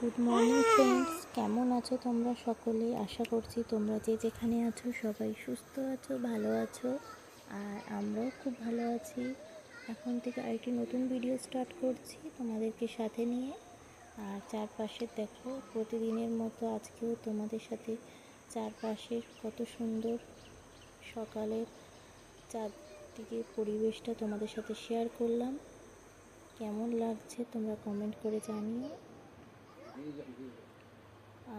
Good morning friends কেমন আছো তোমরা সকলে? আশা করছি তোমরা যে যেখানে আছো সবাই সুস্থ আছো, ভালো আছো, আর আমরাও খুব ভালো আছি। এখন থেকে আরেকটি নতুন ভিডিও স্টার্ট করছি তোমাদেরকে সাথে নিয়ে। আর চারপাশে দেখো, প্রতিদিনের মতো আজকেও তোমাদের সাথে চারপাশের কত সুন্দর সকালের চারদিকে পরিবেশটা তোমাদের সাথে শেয়ার করলাম। কেমন লাগছে তোমরা কমেন্ট করে জানিও।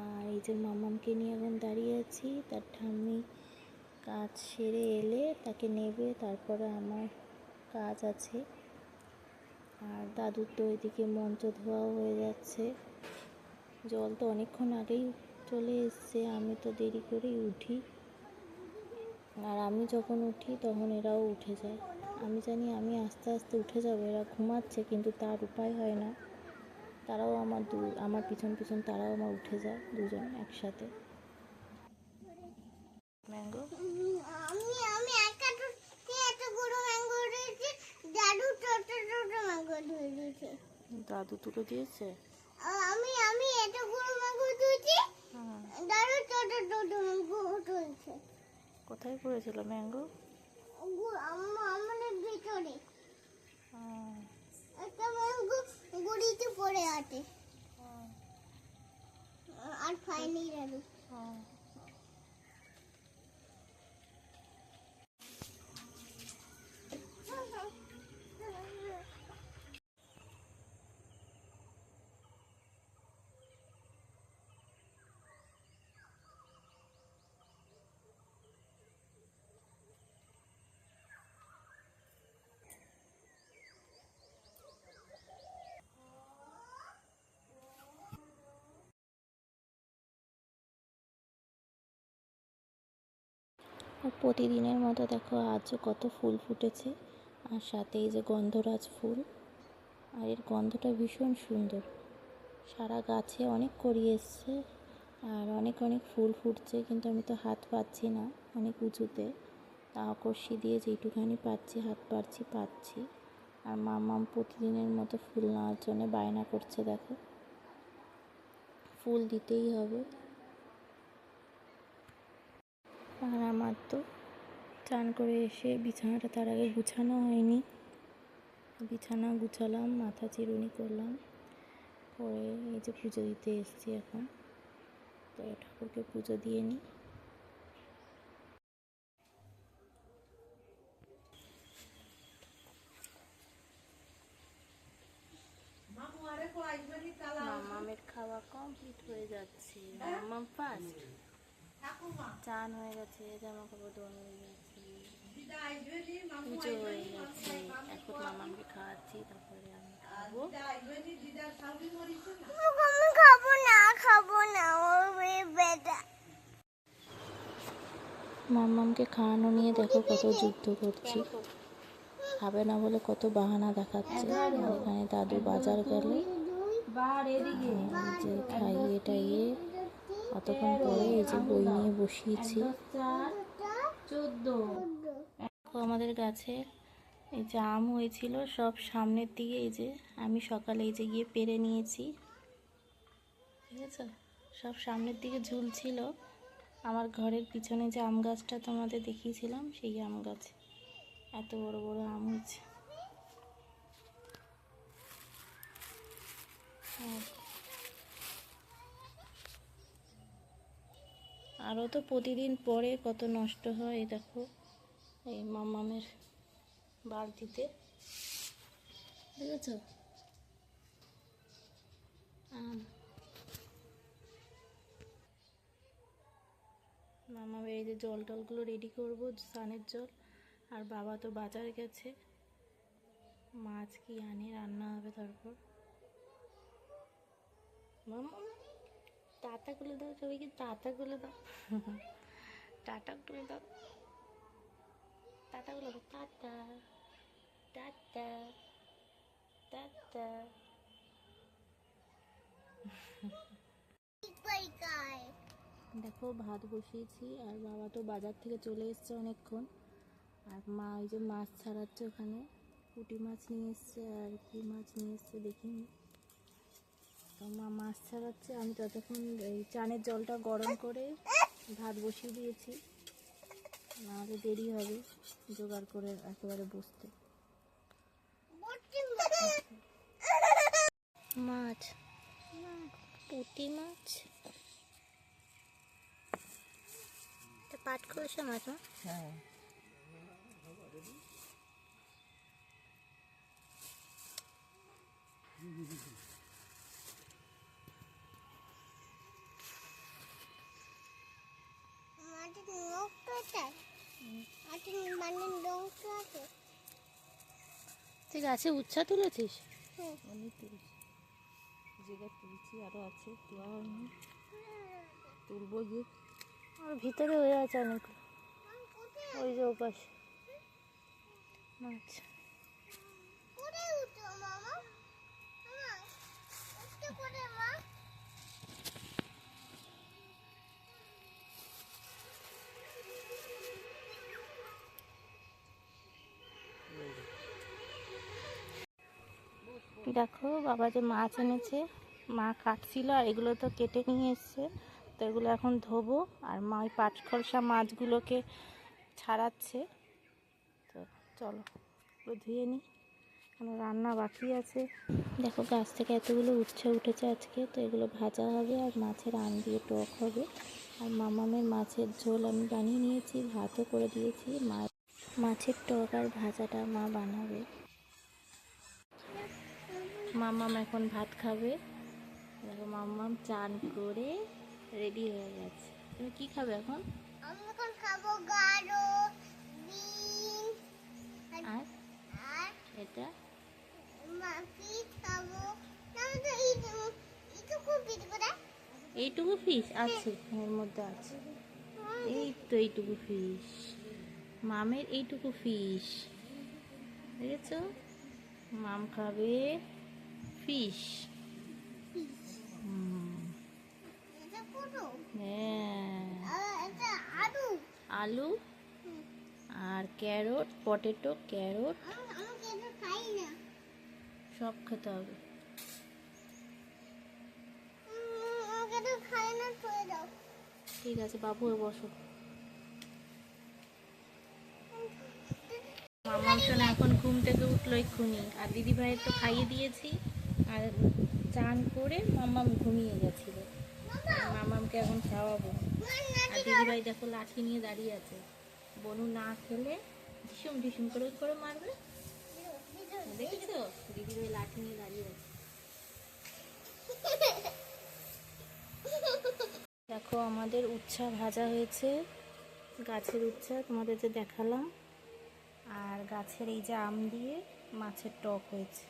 আর এই যে মামামকে নিয়ে এখন দাঁড়িয়ে আছি, তার ঠাম্মি কাজ সেরে এলে তাকে নেবে, তারপরে আমার কাজ আছে। আর দাদুর তো ওইদিকে মঞ্চ ধোয়াও হয়ে যাচ্ছে। জল তো অনেকক্ষণ আগেই চলে এসছে, আমি তো দেরি করেই উঠি। আর আমি যখন উঠি তখন এরাও উঠে যায়। আমি জানি আমি আস্তে আস্তে উঠে যাব এরা ঘুমাচ্ছে কিন্তু তার উপায় হয় না। তারাও আমার দু আমার পিছন পিছন তারাও আমার উঠে যায় দুজন একসাথে। ম্যাঙ্গো? দাদু তুলে দিয়েছে? আমি আমি এত বড় ম্যাঙ্গো হুম। দাদু ছোট ছোট ম্যাঙ্গো ধরেছে কোথায় পড়েছিল ম্যাঙ্গো? আমাদের ভিতরে হুম। একটা ম্যাঙ্গো গুড়িতে পড়ে আছে। আর খাইনি দাদু আর প্রতিদিনের মতো দেখো আজও কত ফুল ফুটেছে। আর সাথে এই যে গন্ধরাজ ফুল, আর এর গন্ধটা ভীষণ সুন্দর। সারা গাছে অনেক করি এসছে, আর অনেক অনেক ফুল ফুটছে, কিন্তু আমি তো হাত পাচ্ছি না অনেক উঁচুতে। তাও কষি দিয়ে যেইটুখানি পাচ্ছি, হাত পাচ্ছি পাচ্ছি। আর মামাম প্রতিদিনের মতো ফুল নেওয়ার জন্য বায়না করছে, দেখো। ফুল দিতেই হবে। আর আমার তো চান করে এসে বিছানাটা তার আগে গুছানো হয়নি। বিছানা গুছালাম মাথা চিরুনি করলাম। করে এই যে পুজো দিতে এসেছি এখন। তো ঠাকুরকে পুজো দিয়ে নিই। মামামের খাওয়া কমপ্লিট হয়ে যাচ্ছে। মামাম ফার্স্ট চান হয়ে গেছে জামা কাপড় ধোয়া হয়ে গেছে। পুজো হয়ে গেছে এখন মামাকে খাওয়াচ্ছি তারপরে আমি খাব। খাব না খাব না ওই মামামকে খাওয়ানো নিয়ে দেখো কত যুদ্ধ করছি। খাবে না বলে কত বাহানা দেখাচ্ছে। এখানে দাদু বাজার গেলে। যে খাইয়ে টাইয়ে অতক্ষণ পরে এই যে বই নিয়ে বসিয়েছি। আমাদের গাছে এই যে আম হয়েছিল, সব সামনের দিকে এই যে আমি সকালে এই যে গিয়ে পেরে নিয়েছি। ঠিক আছে? সব সামনের দিকে ঝুলছিল আমার ঘরের পিছনে যে আম গাছটা তোমাদের দেখিয়েছিলাম, সেই আম গাছ। এত বড় বড় আম হয়েছে। আরও তো প্রতিদিন পরে কত নষ্ট হয়, দেখো। এই মামামের বালতিতে। বুঝেছ মামামের এই যে জল টলগুলো রেডি করব, স্নানের জল। আর বাবা তো বাজার গেছে। মাছ কি আনে, রান্না হবে তারপর। মামা। টাটাগুলো দাও সবাইকে, টাটাগুলো দাও। টাটা টাটাগুলো দাও। টাটা টাটাগুলো দাও। Ta ta ta ta ta ta. দেখো, ভাত বসিয়েছি, আর বাবা তো বাজার থেকে চলে এসছে অনেকক্ষণ। আর মা ওই যে মাছ ছাড়াচ্ছে ওখানে। পুঁটি মাছ নিয়ে এসছে, আর কি মাছ নিয়ে এসছে দেখিনি। তো মা, মাছ ছাড়াচ্ছে। আমি ততক্ষণ এই চানের জলটা গরম করে ভাত বসিয়ে দিয়েছি। নাহলে দেরি হবে জোগাড় করে একেবারে বসতে। মাছ। পুঁটি মাছ। পাট খোসা মাছ হ্যাঁ। তুই গাছে উচ্ছা তুলেছিস? হুম। অনেক তুলছি। জায়গা তুলছি আরও আছে তোলা হয়নি। তুলবো আর ভিতরে হয়ে আছে অনেক। ওই যে ওপাশে। মাছ দেখো, বাবা যে মাছ এনেছে, মা কাটছিল আর এগুলো তো কেটে নিয়ে এসছে। তো এগুলো এখন ধোবো আর মা ওই পাটখরসা মাছগুলোকে ছাড়াচ্ছে। তো চলো, এগুলো ধুয়ে নিই। এখনও রান্না বাকি আছে। দেখো, গাছ থেকে এতগুলো উচ্ছে উঠেছে আজকে, তো এগুলো ভাজা হবে আর মাছের আম দিয়ে টক হবে। আর মামামের মাছের ঝোল আমি বানিয়ে নিয়েছি, ভাতও করে দিয়েছি। মা মাছের টক আর ভাজাটা মা বানাবে। মাম্মাম এখন ভাত খাবে। দেখো মাম্মাম চান করে রেডি হয়ে গেছে। তুমি কি খাবে এখন? আমি এখন খাব গাঢ় আর আর? এটা? খাব? এইটুকু এইটুকু ফিশ আছে এর মধ্যে আছে। এই তো এইটুকু ফিশ মামের এইটুকু ফিশ দেখেছ? মাম খাবে। ফিশ এটা হ্যাঁ আলু আলু আর ক্যারট পটেটো ক্যারট সব খেতে হবে। দাও ঠিক আছে বাবু বসো। মামাম এখন ঘুম থেকে উঠল এক্ষুনি। আর দিদি ভাইয়ের তো খাইয়ে দিয়েছি। আর চান করে মামাম ঘুমিয়ে গেছিল। মামামকে এখন খাওয়াবো। আর দিদি ভাই দেখো লাঠি নিয়ে দাঁড়িয়ে আছে। বনু না খেলে ঢিসুম ঢিসুম করে করে মারবে। দেখেছ? দিদি ভাই লাঠি নিয়ে দাঁড়িয়ে আছে। দেখো আমাদের উচ্ছা ভাজা হয়েছে। গাছের উচ্ছা তোমাদের যে দেখালাম। আর গাছের এই যে আম দিয়ে মাছের টক হয়েছে।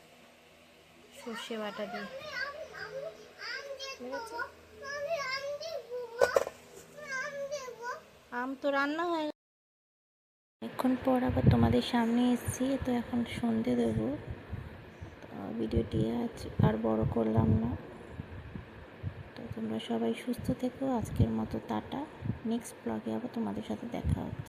সর্ষে বাটা দিয়ে। আমি তো রান্না হয়ে। অনেকক্ষণ পর আবার তোমাদের সামনে এসেছি তো এখন সন্ধে দেবো। ভিডিওটি আজ আর বড় করলাম না। তো তোমরা সবাই সুস্থ থেকো, আজকের মতো টাটা। নেক্সট ব্লগে আবার তোমাদের সাথে দেখা হচ্ছে।